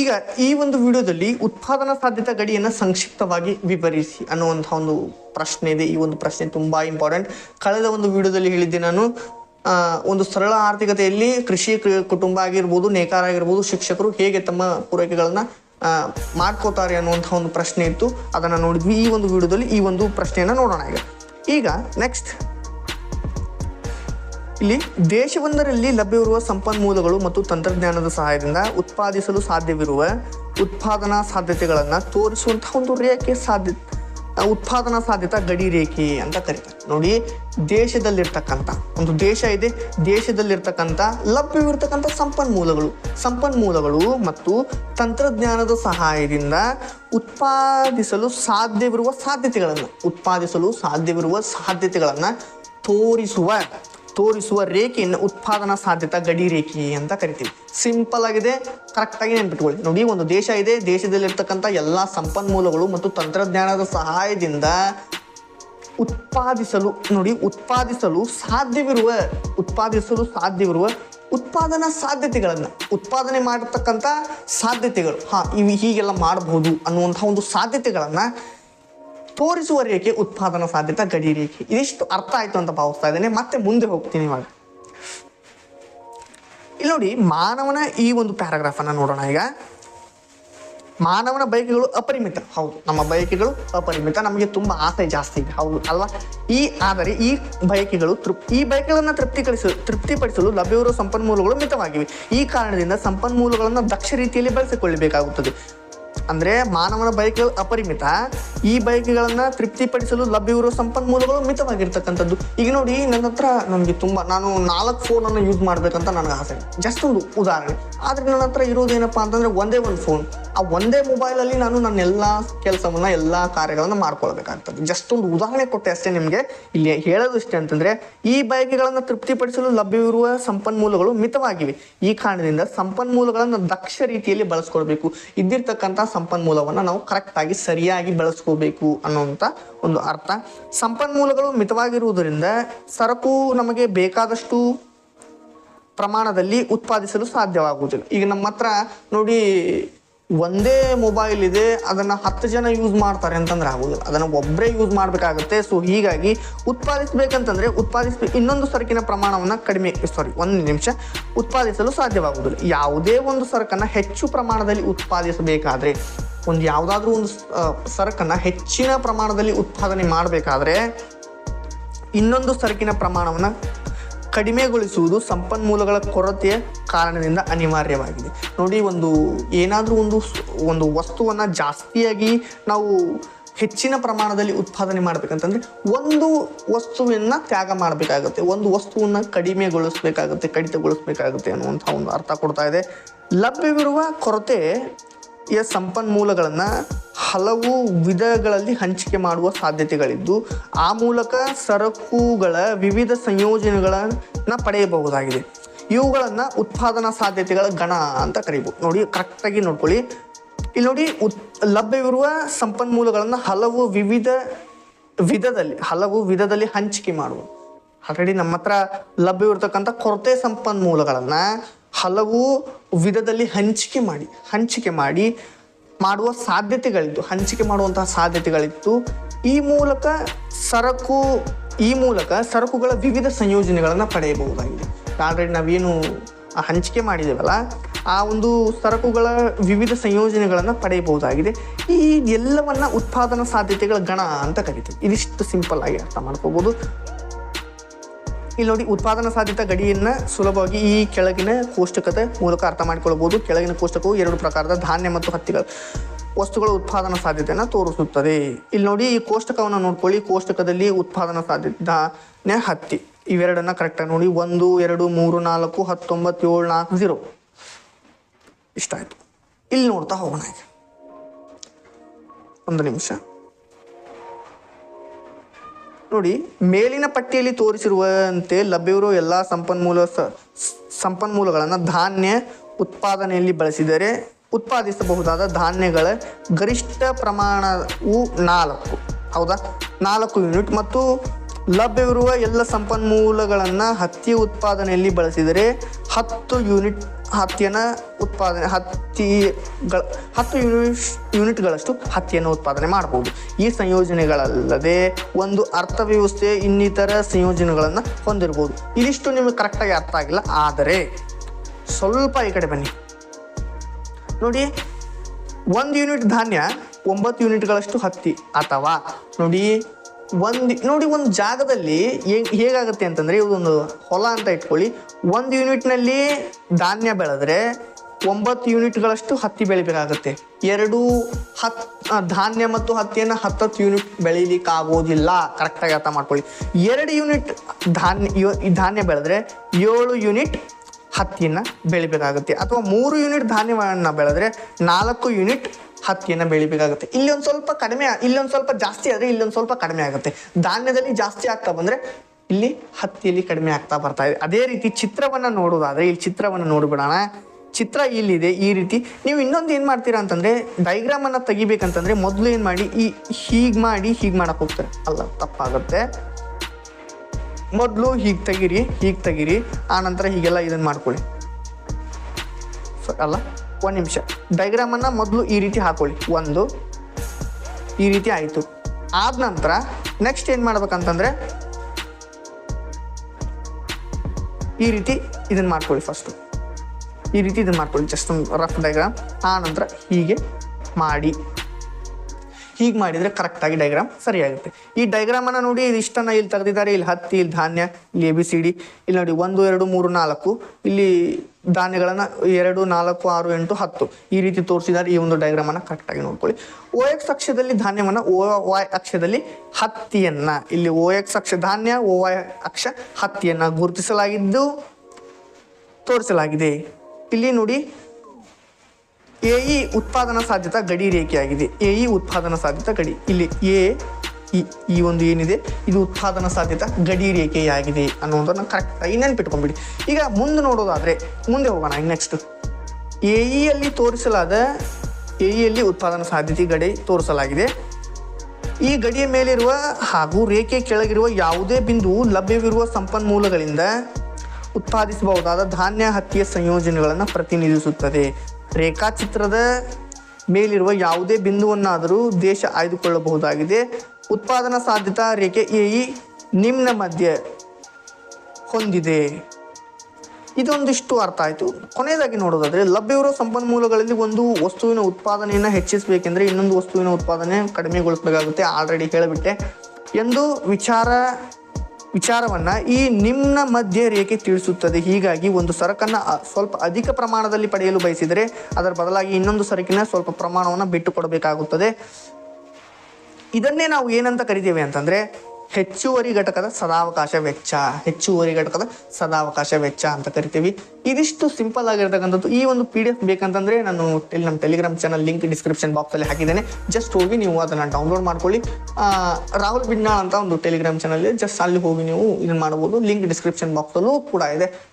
ಈಗ ಈ ಒಂದು ವಿಡಿಯೋದಲ್ಲಿ ಉತ್ಪಾದನಾ ಸಾಧ್ಯತೆ ಗಡಿಯನ್ನು ಸಂಕ್ಷಿಪ್ತವಾಗಿ ವಿವರಿಸಿ ಅನ್ನುವಂಥ ಒಂದು ಪ್ರಶ್ನೆ ಇದೆ. ಈ ಒಂದು ಪ್ರಶ್ನೆ ತುಂಬಾ ಇಂಪಾರ್ಟೆಂಟ್ ಕಳೆದ ಒಂದು ವಿಡಿಯೋದಲ್ಲಿ ಹೇಳಿದ್ದೆ ನಾನು ಒಂದು ಸರಳ ಆರ್ಥಿಕತೆಯಲ್ಲಿ ಕೃಷಿ ಕುಟುಂಬ ಆಗಿರ್ಬೋದು, ನೇಕಾರ ಆಗಿರ್ಬೋದು, ಶಿಕ್ಷಕರು ಹೇಗೆ ತಮ್ಮ ಪೂರೈಕೆಗಳನ್ನ ಮಾಡ್ಕೋತಾರೆ ಅನ್ನುವಂಥ ಒಂದು ಪ್ರಶ್ನೆ ಇತ್ತು. ಅದನ್ನು ನೋಡಿದ್ವಿ. ಈ ಒಂದು ವಿಡಿಯೋದಲ್ಲಿ ಈ ಒಂದು ಪ್ರಶ್ನೆಯನ್ನು ನೋಡೋಣ ಈಗ. ಈಗ ನೆಕ್ಸ್ಟ್ ಇಲ್ಲಿ ದೇಶವೊಂದರಲ್ಲಿ ಲಭ್ಯವಿರುವ ಸಂಪನ್ಮೂಲಗಳು ಮತ್ತು ತಂತ್ರಜ್ಞಾನದ ಸಹಾಯದಿಂದ ಉತ್ಪಾದಿಸಲು ಸಾಧ್ಯವಿರುವ ಉತ್ಪಾದನಾ ಸಾಧ್ಯತೆಗಳನ್ನು ತೋರಿಸುವಂತಹ ಒಂದು ರೇಖೆ ಸಾಧ್ಯ, ಉತ್ಪಾದನಾ ಸಾಧ್ಯತಾ ಗಡಿ ರೇಖೆ ಅಂತ ಕರೀತಾರೆ. ನೋಡಿ, ದೇಶದಲ್ಲಿರ್ತಕ್ಕಂಥ, ಒಂದು ದೇಶ ಇದೆ, ದೇಶದಲ್ಲಿರ್ತಕ್ಕಂಥ, ಲಭ್ಯವಿರ್ತಕ್ಕಂಥ ಸಂಪನ್ಮೂಲಗಳು. ಸಂಪನ್ಮೂಲಗಳು ಮತ್ತು ತಂತ್ರಜ್ಞಾನದ ಸಹಾಯದಿಂದ ಉತ್ಪಾದಿಸಲು ಸಾಧ್ಯವಿರುವ ಸಾಧ್ಯತೆಗಳನ್ನು, ಉತ್ಪಾದಿಸಲು ಸಾಧ್ಯವಿರುವ ಸಾಧ್ಯತೆಗಳನ್ನು ತೋರಿಸುವ ತೋರಿಸುವ ರೇಖೆಯನ್ನು ಉತ್ಪಾದನಾ ಸಾಧ್ಯತಾ ಗಡಿ ರೇಖೆ ಅಂತ ಕರಿತೀವಿ. ಸಿಂಪಲ್ ಆಗಿದೆ ಕರೆಕ್ಟಾಗಿ ನೆನ್ಪಿಟ್ಕೊಳ್ಳಿ. ನೋಡಿ, ಒಂದು ದೇಶ ಇದೆ, ದೇಶದಲ್ಲಿರ್ತಕ್ಕಂಥ ಎಲ್ಲ ಸಂಪನ್ಮೂಲಗಳು ಮತ್ತು ತಂತ್ರಜ್ಞಾನದ ಸಹಾಯದಿಂದ ಉತ್ಪಾದಿಸಲು, ನೋಡಿ, ಉತ್ಪಾದಿಸಲು ಸಾಧ್ಯವಿರುವ ಉತ್ಪಾದಿಸಲು ಸಾಧ್ಯವಿರುವ ಉತ್ಪಾದನಾ ಸಾಧ್ಯತೆಗಳನ್ನು, ಉತ್ಪಾದನೆ ಮಾಡಿರ್ತಕ್ಕಂಥ ಸಾಧ್ಯತೆಗಳು. ಹಾ, ಇವು ಹೀಗೆಲ್ಲ ಮಾಡಬಹುದು ಅನ್ನುವಂಥ ಒಂದು ಸಾಧ್ಯತೆಗಳನ್ನು ತೋರಿಸುವ ರೇಖೆ ಉತ್ಪಾದನಾ ಸಾಧ್ಯತಾ ಗಡಿ ರೇಖೆ. ಇದಿಷ್ಟು ಅರ್ಥ ಆಯ್ತು ಅಂತ ಭಾವಿಸ್ತಾ ಇದ್ದೇನೆ. ಮತ್ತೆ ಮುಂದೆ ಹೋಗ್ತೀನಿ ಇವಾಗ. ಇಲ್ಲಿ ನೋಡಿ, ಮಾನವನ ಈ ಒಂದು ಪ್ಯಾರಾಗ್ರಾಫ್ ಅನ್ನ ನೋಡೋಣ ಈಗ. ಮಾನವನ ಬಯಕೆಗಳು ಅಪರಿಮಿತ. ಹೌದು, ನಮ್ಮ ಬಯಕೆಗಳು ಅಪರಿಮಿತ. ನಮಗೆ ತುಂಬಾ ಆಸೆ ಜಾಸ್ತಿ ಇದೆ. ಹೌದು, ಅಲ್ವಾ? ಈ, ಆದರೆ ಈ ಬಯಕೆಗಳು ತೃಪ್, ಈ ಬಯಕೆಗಳನ್ನು ತೃಪ್ತಿಪಡಿಸಲು ತೃಪ್ತಿಪಡಿಸಲು ಲಭ್ಯವಿರುವ ಸಂಪನ್ಮೂಲಗಳು ಮಿತವಾಗಿವೆ. ಈ ಕಾರಣದಿಂದ ಸಂಪನ್ಮೂಲಗಳನ್ನು ದಕ್ಷ ರೀತಿಯಲ್ಲಿ ಬಳಸಿಕೊಳ್ಳಬೇಕಾಗುತ್ತದೆ. ಅಂದ್ರೆ ಮಾನವನ ಬಯಕೆಗಳು ಅಪರಿಮಿತ. ಈ ಬಯಕೆಗಳನ್ನ ತೃಪ್ತಿಪಡಿಸಲು ಲಭ್ಯವಿರುವ ಸಂಪನ್ಮೂಲಗಳು ಮಿತವಾಗಿರ್ತಕ್ಕಂಥದ್ದು. ಈಗ ನೋಡಿ, ನನ್ನ ಹತ್ರ ನನಗೆ ತುಂಬಾ, ನಾನು ನಾಲ್ಕು ಅನ್ನು ಯೂಸ್ ಮಾಡ್ಬೇಕಂತ ನನಗೆ ಆಸೆ. ಜಸ್ಟ್ ಒಂದು ಉದಾಹರಣೆ. ಆದ್ರೆ ನನ್ನ ಹತ್ರ ಇರೋದೇನಪ್ಪಾ ಅಂತಂದ್ರೆ ಒಂದೇ ಒಂದು ಫೋನ್ ಆ ಒಂದೇ ಮೊಬೈಲ್ ಅಲ್ಲಿ ನಾನು ನನ್ನ ಎಲ್ಲ ಕೆಲಸವನ್ನ, ಎಲ್ಲಾ ಕಾರ್ಯಗಳನ್ನ ಮಾಡ್ಕೊಳ್ಬೇಕಾಗ್ತದೆ. ಜಸ್ಟ್ ಒಂದು ಉದಾಹರಣೆ ಕೊಟ್ಟೆ ಅಷ್ಟೇ ನಿಮಗೆ. ಇಲ್ಲಿ ಹೇಳೋದು ಇಷ್ಟೇ ಅಂತಂದ್ರೆ, ಈ ಬಯಕೆಗಳನ್ನ ತೃಪ್ತಿಪಡಿಸಲು ಲಭ್ಯವಿರುವ ಸಂಪನ್ಮೂಲಗಳು ಮಿತವಾಗಿವೆ. ಈ ಕಾರಣದಿಂದ ಸಂಪನ್ಮೂಲಗಳನ್ನು ದಕ್ಷ ರೀತಿಯಲ್ಲಿ ಬಳಸ್ಕೊಳ್ಬೇಕು. ಇದ್ದಿರ್ತಕ್ಕಂಥ ಸಂಪನ್ಮೂಲವನ್ನು ನಾವು ಕರೆಕ್ಟ್ ಆಗಿ ಸರಿಯಾಗಿ ಬಳಸ್ಕೋಬೇಕು ಅನ್ನುವಂಥ ಒಂದು ಅರ್ಥ. ಸಂಪನ್ಮೂಲಗಳು ಮಿತವಾಗಿರುವುದರಿಂದ ಸರಕು ನಮಗೆ ಬೇಕಾದಷ್ಟು ಪ್ರಮಾಣದಲ್ಲಿ ಉತ್ಪಾದಿಸಲು ಸಾಧ್ಯವಾಗುವುದಿಲ್ಲ. ಈಗ ನಮ್ಮ ಹತ್ರ ನೋಡಿ ಒಂದೇ ಮೊಬೈಲ್ ಇದೆ, ಅದನ್ನ ಹತ್ತು ಜನ ಯೂಸ್ ಮಾಡ್ತಾರೆ ಅಂತಂದ್ರೆ ಆಗುದಿಲ್ಲ. ಅದನ್ನ ಒಬ್ಬರೇ ಯೂಸ್ ಮಾಡಬೇಕಾಗುತ್ತೆ. ಸೊ ಹೀಗಾಗಿ ಉತ್ಪಾದಿಸ್ಬೇಕಂತಂದ್ರೆ ಉತ್ಪಾದಿಸ ಇನ್ನೊಂದು ಸರಕಿನ ಪ್ರಮಾಣವನ್ನ ಕಡಿಮೆ ಸಾರಿ ಒಂದು ನಿಮಿಷ. ಉತ್ಪಾದಿಸಲು ಸಾಧ್ಯವಾಗುವುದಿಲ್ಲ ಯಾವುದೇ ಒಂದು ಸರಕನ್ನ ಹೆಚ್ಚು ಪ್ರಮಾಣದಲ್ಲಿ ಉತ್ಪಾದಿಸಬೇಕಾದ್ರೆ, ಒಂದು ಯಾವುದಾದ್ರೂ ಒಂದು ಸರಕನ್ನ ಹೆಚ್ಚಿನ ಪ್ರಮಾಣದಲ್ಲಿ ಉತ್ಪಾದನೆ ಮಾಡಬೇಕಾದ್ರೆ, ಇನ್ನೊಂದು ಸರಕಿನ ಪ್ರಮಾಣವನ್ನು ಕಡಿಮೆಗೊಳಿಸುವುದು ಸಂಪನ್ಮೂಲಗಳ ಕೊರತೆಯ ಕಾರಣದಿಂದ ಅನಿವಾರ್ಯವಾಗಿದೆ. ನೋಡಿ, ಒಂದು ಏನಾದರೂ ಒಂದು ಒಂದು ವಸ್ತುವನ್ನು ಜಾಸ್ತಿಯಾಗಿ ನಾವು ಹೆಚ್ಚಿನ ಪ್ರಮಾಣದಲ್ಲಿ ಉತ್ಪಾದನೆ ಮಾಡಬೇಕಂತಂದರೆ ಒಂದು ವಸ್ತುವನ್ನು ತ್ಯಾಗ ಮಾಡಬೇಕಾಗುತ್ತೆ, ಒಂದು ವಸ್ತುವನ್ನು ಕಡಿಮೆಗೊಳಿಸಬೇಕಾಗುತ್ತೆ, ಕಡಿತಗೊಳಿಸಬೇಕಾಗುತ್ತೆ ಅನ್ನುವಂಥ ಒಂದು ಅರ್ಥ ಕೊಡ್ತಾ ಇದೆ. ಲಭ್ಯವಿರುವ ಕೊರತೆ ಯ ಸಂಪನ್ಮೂಲಗಳನ್ನು ಹಲವು ವಿಧಗಳಲ್ಲಿ ಹಂಚಿಕೆ ಮಾಡುವ ಸಾಧ್ಯತೆಗಳಿದ್ದು, ಆ ಮೂಲಕ ಸರಕುಗಳ ವಿವಿಧ ಸಂಯೋಜನೆಗಳನ್ನು ಪಡೆಯಬಹುದಾಗಿದೆ. ಇವುಗಳನ್ನು ಉತ್ಪಾದನಾ ಸಾಧ್ಯತೆಗಳ ಗಣ ಅಂತ ಕರಿಬೋದು. ನೋಡಿ ಕರೆಕ್ಟಾಗಿ ನೋಡ್ಕೊಳ್ಳಿ. ಇಲ್ಲಿ ನೋಡಿ, ಉತ್, ಲಭ್ಯವಿರುವ ಸಂಪನ್ಮೂಲಗಳನ್ನು ಹಲವು ವಿವಿಧ ವಿಧದಲ್ಲಿ, ಹಲವು ವಿಧದಲ್ಲಿ ಹಂಚಿಕೆ ಮಾಡುವ. ಆಲ್ರೆಡಿ ನಮ್ಮ ಹತ್ರ ಲಭ್ಯವಿರ್ತಕ್ಕಂಥ ಕೊರತೆ ಸಂಪನ್ಮೂಲಗಳನ್ನು ಹಲವು ವಿಧದಲ್ಲಿ ಹಂಚಿಕೆ ಮಾಡಿ ಹಂಚಿಕೆ ಮಾಡಿ ಮಾಡುವ ಸಾಧ್ಯತೆಗಳಿತ್ತು. ಹಂಚಿಕೆ ಮಾಡುವಂತಹ ಸಾಧ್ಯತೆಗಳಿತ್ತು. ಈ ಮೂಲಕ ಸರಕು, ಈ ಮೂಲಕ ಸರಕುಗಳ ವಿವಿಧ ಸಂಯೋಜನೆಗಳನ್ನು ಪಡೆಯಬಹುದಾಗಿದೆ. ಆಲ್ರೆಡಿ ನಾವೇನು ಹಂಚಿಕೆ ಮಾಡಿದ್ದೇವಲ್ಲ, ಆ ಒಂದು ಸರಕುಗಳ ವಿವಿಧ ಸಂಯೋಜನೆಗಳನ್ನು ಪಡೆಯಬಹುದಾಗಿದೆ. ಈ ಎಲ್ಲವನ್ನ ಉತ್ಪಾದನಾ ಸಾಧ್ಯತೆಗಳ ಗಣ ಅಂತ ಕರಿತೀವಿ. ಇದಿಷ್ಟು ಸಿಂಪಲ್ ಆಗಿ ಅರ್ಥ ಮಾಡ್ಕೋಬಹುದು ಇಲ್ಲಿ ನೋಡಿ ಉತ್ಪಾದನಾ ಸಾಧ್ಯತ ಗಡಿಯನ್ನ ಸುಲಭವಾಗಿ ಈ ಕೆಳಗಿನ ಕೋಷ್ಟಕದ ಮೂಲಕ ಅರ್ಥ ಮಾಡಿಕೊಳ್ಳಬಹುದು. ಕೆಳಗಿನ ಕೋಷ್ಟಕವು ಎರಡು ಪ್ರಕಾರದ ಧಾನ್ಯ ಮತ್ತು ಹತ್ತಿಗಳ ವಸ್ತುಗಳ ಉತ್ಪಾದನಾ ಸಾಧ್ಯತೆಯನ್ನು ತೋರಿಸುತ್ತದೆ. ಇಲ್ಲಿ ನೋಡಿ ಈ ಕೋಷ್ಟಕವನ್ನು ನೋಡ್ಕೊಳ್ಳಿ. ಕೋಷ್ಟಕದಲ್ಲಿ ಉತ್ಪಾದನಾ ಸಾಧ್ಯತೆ ಧಾನ್ಯ, ಹತ್ತಿ ಇವೆರಡನ್ನ ಕರೆಕ್ಟಾಗಿ ನೋಡಿ. ಒಂದು, ಎರಡು, ಮೂರು, ನಾಲ್ಕು, ಹತ್ತೊಂಬತ್ತು, ಏಳು, ನಾಲ್ಕು ಝೀರೋ ಇಷ್ಟ ಆಯ್ತು. ಇಲ್ಲಿ ನೋಡ್ತಾ ಹೋಗೋಣ ಒಂದು ನಿಮಿಷ. ನೋಡಿ, ಮೇಲಿನ ಪಟ್ಟಿಯಲ್ಲಿ ತೋರಿಸಿರುವಂತೆ ಲಭ್ಯವಿರುವ ಎಲ್ಲ ಸಂಪನ್ಮೂಲ ಸಂಪನ್ಮೂಲಗಳನ್ನು ಧಾನ್ಯ ಉತ್ಪಾದನೆಯಲ್ಲಿ ಬಳಸಿದರೆ ಉತ್ಪಾದಿಸಬಹುದಾದ ಧಾನ್ಯಗಳ ಗರಿಷ್ಠ ಪ್ರಮಾಣವು ನಾಲ್ಕು. ಹೌದಾ? ನಾಲ್ಕು ಯೂನಿಟ್ ಮತ್ತು ಲಭ್ಯವಿರುವ ಎಲ್ಲ ಸಂಪನ್ಮೂಲಗಳನ್ನು ಹತ್ತಿ ಉತ್ಪಾದನೆಯಲ್ಲಿ ಬಳಸಿದರೆ ಹತ್ತು ಯೂನಿಟ್ ಹತ್ತಿಯನ್ನು ಉತ್ಪಾದನೆ ಹತ್ತಿಗಳ ಹತ್ತು ಯೂನಿಟ್ ಯೂನಿಟ್ಗಳಷ್ಟು ಹತ್ತಿಯನ್ನು ಉತ್ಪಾದನೆ ಮಾಡಬಹುದು ಈ ಸಂಯೋಜನೆಗಳಲ್ಲದೆ ಒಂದು ಅರ್ಥವ್ಯವಸ್ಥೆ ಇನ್ನಿತರ ಸಂಯೋಜನೆಗಳನ್ನು ಹೊಂದಿರಬಹುದು ಇದಿಷ್ಟು ನಿಮಗೆ ಕರೆಕ್ಟಾಗಿ ಅರ್ಥ ಆಗಿಲ್ಲ, ಆದರೆ ಸ್ವಲ್ಪ ಈ ಕಡೆ ಬನ್ನಿ. ನೋಡಿ, ಒಂದು ಯೂನಿಟ್ ಧಾನ್ಯ ಒಂಬತ್ತು ಯೂನಿಟ್ಗಳಷ್ಟು ಹತ್ತಿ ಅಥವಾ ನೋಡಿ, ಒಂದು ನೋಡಿ, ಒಂದು ಜಾಗದಲ್ಲಿ ಹೇಗ್ ಹೇಗಾಗುತ್ತೆ ಅಂತಂದರೆ, ಇದೊಂದು ಹೊಲ ಅಂತ ಇಟ್ಕೊಳ್ಳಿ. ಒಂದು ಯೂನಿಟ್ನಲ್ಲಿ ಧಾನ್ಯ ಬೆಳೆದ್ರೆ ಒಂಬತ್ತು ಯೂನಿಟ್ಗಳಷ್ಟು ಹತ್ತಿ ಬೆಳಿಬೇಕಾಗತ್ತೆ. ಎರಡು ಹತ್ ಧಾನ್ಯ ಮತ್ತು ಹತ್ತಿಯನ್ನು ಹತ್ತತ್ತು ಯೂನಿಟ್ ಬೆಳೀಲಿಕ್ಕೆ ಆಗೋದಿಲ್ಲ. ಕರೆಕ್ಟಾಗಿ ಅರ್ಥ ಮಾಡ್ಕೊಳ್ಳಿ. ಎರಡು ಯೂನಿಟ್ ಧಾನ್ಯ ಧಾನ್ಯ ಬೆಳೆದ್ರೆ ಏಳು ಯೂನಿಟ್ ಹತ್ತಿಯನ್ನು ಬೆಳಿಬೇಕಾಗುತ್ತೆ. ಅಥವಾ ಮೂರು ಯೂನಿಟ್ ಧಾನ್ಯವನ್ನು ಬೆಳೆದ್ರೆ ನಾಲ್ಕು ಯೂನಿಟ್ ಹತ್ತಿಯನ್ನು ಬೆಳಿಬೇಕಾಗುತ್ತೆ. ಇಲ್ಲಿ ಒಂದು ಸ್ವಲ್ಪ ಕಡಿಮೆ ಇಲ್ಲೊಂದು ಸ್ವಲ್ಪ ಜಾಸ್ತಿ ಆದರೆ ಇಲ್ಲೊಂದು ಸ್ವಲ್ಪ ಕಡಿಮೆ ಆಗುತ್ತೆ. ಧಾನ್ಯದಲ್ಲಿ ಜಾಸ್ತಿ ಆಗ್ತಾ ಬಂದರೆ ಇಲ್ಲಿ ಹತ್ತಿಯಲ್ಲಿ ಕಡಿಮೆ ಆಗ್ತಾ ಬರ್ತಾ ಇದೆ. ಅದೇ ರೀತಿ ಚಿತ್ರವನ್ನು ನೋಡೋದಾದ್ರೆ ಇಲ್ಲಿ ಚಿತ್ರವನ್ನು ನೋಡಿಬಿಡೋಣ. ಚಿತ್ರ ಇಲ್ಲಿದೆ, ಈ ರೀತಿ. ನೀವು ಇನ್ನೊಂದು ಏನು ಮಾಡ್ತೀರಾ ಅಂತಂದರೆ ಡೈಗ್ರಾಮನ್ನು ತೆಗಿಬೇಕಂತಂದರೆ ಮೊದಲು ಏನು ಮಾಡಿ, ಈ ಹೀಗೆ ಮಾಡಿ, ಹೀಗೆ ಮಾಡಕ್ಕೆ ಹೋಗ್ತಾರೆ. ಅಲ್ಲ, ತಪ್ಪಾಗುತ್ತೆ. ಮೊದಲು ಹೀಗೆ ತೆಗೀರಿ ಹೀಗೆ ತೆಗೀರಿ ಆನಂತರ ನಂತರ ಹೀಗೆಲ್ಲ ಇದನ್ನು ಮಾಡ್ಕೊಳ್ಳಿ. ಅಲ್ಲ, ಒಂದು ನಿಮಿಷ. ಡೈಗ್ರಾಮನ್ನು ಮೊದಲು ಈ ರೀತಿ ಹಾಕೊಳ್ಳಿ. ಒಂದು, ಈ ರೀತಿ ಆಯಿತು. ಆದ ನಂತರ ನೆಕ್ಸ್ಟ್ ಏನು ಮಾಡ್ಬೇಕಂತಂದರೆ ಈ ರೀತಿ ಇದನ್ನು ಮಾಡ್ಕೊಳ್ಳಿ ಫಸ್ಟು ಈ ರೀತಿ ಇದನ್ನು ಮಾಡ್ಕೊಳ್ಳಿ ಜಸ್ಟ್ ಒಂದು ರಫ್ ಡೈಗ್ರಾಮ್ ಆ ನಂತರ ಹೀಗೆ ಮಾಡಿ. ಹೀಗೆ ಮಾಡಿದರೆ ಕರೆಕ್ಟಾಗಿ ಡೈಗ್ರಾಮ್ ಸರಿಯಾಗುತ್ತೆ. ಈ ಡೈಗ್ರಾಮನ್ನು ನೋಡಿ ಇದು ಇಷ್ಟನ್ನು ಇಲ್ಲಿ ತೆಗೆದಿದ್ದಾರೆ. ಇಲ್ಲಿ ಹತ್ತಿ, ಇಲ್ಲಿ ಧಾನ್ಯ, ಇಲ್ಲಿ ಎ ಬಿ ಸಿ ಡಿ ಇಲ್ಲಿ ನೋಡಿ, ಒಂದು, ಎರಡು, ಮೂರು, ನಾಲ್ಕು. ಇಲ್ಲಿ ಧಾನ್ಯಗಳನ್ನು ಎರಡು, ನಾಲ್ಕು, ಆರು, ಎಂಟು, ಹತ್ತು ಈ ರೀತಿ ತೋರಿಸಿದ್ದಾರೆ. ಈ ಒಂದು ಡೈಗ್ರಾಮನ್ನು ಕರೆಕ್ಟಾಗಿ ನೋಡ್ಕೊಳ್ಳಿ. ಓ ಎಕ್ಸ್ ಅಕ್ಷದಲ್ಲಿ ಧಾನ್ಯವನ್ನು ಓ ವೈ ಅಕ್ಷದಲ್ಲಿ ಹತ್ತಿಯನ್ನು. ಇಲ್ಲಿ ಓ ಎಕ್ಸ್ ಅಕ್ಷ ಧಾನ್ಯ ಓ ವೈ ಅಕ್ಷ ಹತ್ತಿಯನ್ನು ಗುರುತಿಸಲಾಗಿದ್ದು ತೋರಿಸಲಾಗಿದೆ. ಇಲ್ಲಿ ನೋಡಿ ಎಇ ಉತ್ಪಾದನಾ ಸಾಧ್ಯತಾ ಗಡಿ ರೇಖೆಯಾಗಿದೆ. ಎಇ ಉತ್ಪಾದನಾ ಸಾಧ್ಯತಾ ಗಡಿ. ಇಲ್ಲಿ ಎ ಈ ಈ ಒಂದು ಏನಿದೆ, ಇದು ಉತ್ಪಾದನಾ ಸಾಧ್ಯತೆ ಗಡಿ ರೇಖೆಯಾಗಿದೆ ಅನ್ನೋದನ್ನು ಕರೆಕ್ಟಾಗಿ ನೆನ್ಪಿಟ್ಕೊಂಡ್ಬಿಡಿ. ಈಗ ಮುಂದೆ ನೋಡೋದಾದರೆ, ಮುಂದೆ ಹೋಗೋಣ ನೆಕ್ಸ್ಟ್ ಎ ಇಯಲ್ಲಿ ತೋರಿಸಲಾದ, ಎ ಇಯಲ್ಲಿ ಉತ್ಪಾದನಾ ಸಾಧ್ಯತೆ ಗಡಿ ತೋರಿಸಲಾಗಿದೆ. ಈ ಗಡಿಯ ಮೇಲಿರುವ ಹಾಗೂ ರೇಖೆ ಕೆಳಗಿರುವ ಯಾವುದೇ ಬಿಂದು ಲಭ್ಯವಿರುವ ಸಂಪನ್ಮೂಲಗಳಿಂದ ಉತ್ಪಾದಿಸಬಹುದಾದ ಧಾನ್ಯ ಹತ್ತಿಯ ಸಂಯೋಜನೆಗಳನ್ನು ಪ್ರತಿನಿಧಿಸುತ್ತದೆ. ರೇಖಾಚಿತ್ರದ ಮೇಲಿರುವ ಯಾವುದೇ ಬಿಂದುವನ್ನಾದರೂ ದೇಶ ಆಯ್ದುಕೊಳ್ಳಬಹುದಾಗಿದೆ. ಉತ್ಪಾದನಾ ಸಾಧ್ಯತಾ ರೇಖೆ ಎಇ ನಿಮ್ನ ಮಧ್ಯೆ ಹೊಂದಿದೆ. ಇದೊಂದಿಷ್ಟು ಅರ್ಥ ಆಯಿತು. ಕೊನೆಯದಾಗಿ ನೋಡೋದಾದರೆ, ಲಭ್ಯವಿರುವ ಸಂಪನ್ಮೂಲಗಳಲ್ಲಿ ಒಂದು ವಸ್ತುವಿನ ಉತ್ಪಾದನೆಯನ್ನು ಹೆಚ್ಚಿಸಬೇಕೆಂದರೆ ಇನ್ನೊಂದು ವಸ್ತುವಿನ ಉತ್ಪಾದನೆ ಕಡಿಮೆಗೊಳಿಸಬೇಕಾಗುತ್ತೆ ಆಲ್ರೆಡಿ ಹೇಳಿಬಿಟ್ಟೆ ಎಂದು ವಿಚಾರ, ವಿಚಾರವನ್ನು ಈ ನಿಮ್ನ ಮಧ್ಯ ರೇಖೆ ತಿಳಿಸುತ್ತದೆ. ಹೀಗಾಗಿ ಒಂದು ಸರಕನ್ನು ಸ್ವಲ್ಪ ಅಧಿಕ ಪ್ರಮಾಣದಲ್ಲಿ ಪಡೆಯಲು ಬಯಸಿದರೆ ಅದರ ಬದಲಾಗಿ ಇನ್ನೊಂದು ಸರಕಿನ ಸ್ವಲ್ಪ ಪ್ರಮಾಣವನ್ನು ಬಿಟ್ಟು ಕೊಡಬೇಕಾಗುತ್ತದೆ ಇದನ್ನೇ ನಾವು ಏನಂತ ಕರಿತೀವಿ ಅಂತಂದ್ರೆ ಹೆಚ್ಚುವರಿ ಘಟಕದ ಸದಾವಕಾಶ ವೆಚ್ಚ, ಹೆಚ್ಚುವರಿ ಘಟಕದ ಸದಾವಕಾಶ ವೆಚ್ಚ ಅಂತ ಕರಿತೀವಿ. ಇದಿಷ್ಟು ಸಿಂಪಲ್ ಆಗಿರ್ತಕ್ಕಂಥದ್ದು. ಈ ಒಂದು ಪಿ ಡಿ ಎಫ್ ಬೇಕಂತಂದ್ರೆ ನಾನು ಟೆಲ್ ನಮ್ಮ ಟೆಲಿಗ್ರಾಮ್ ಚಾನಲ್ ಲಿಂಕ್ ಡಿಸ್ಕ್ರಿಪ್ಷನ್ ಬಾಕ್ಸಲ್ಲಿ ಹಾಕಿದ್ದೇನೆ. ಜಸ್ಟ್ ಹೋಗಿ ನೀವು ಅದನ್ನು ಡೌನ್ಲೋಡ್ ಮಾಡ್ಕೊಳ್ಳಿ. ರಾಹುಲ್ ಬಿಡ್ನಾಳ್ ಅಂತ ಒಂದು ಟೆಲಿಗ್ರಾಮ್ ಚಾನಲ್ ಜಸ್ಟ್ ಅಲ್ಲಿ ಹೋಗಿ ನೀವು ಇದನ್ನ ಮಾಡ್ಬೋದು. ಲಿಂಕ್ ಡಿಸ್ಕ್ರಿಪ್ಷನ್ ಬಾಕ್ಸಲ್ಲೂ ಕೂಡ ಇದೆ.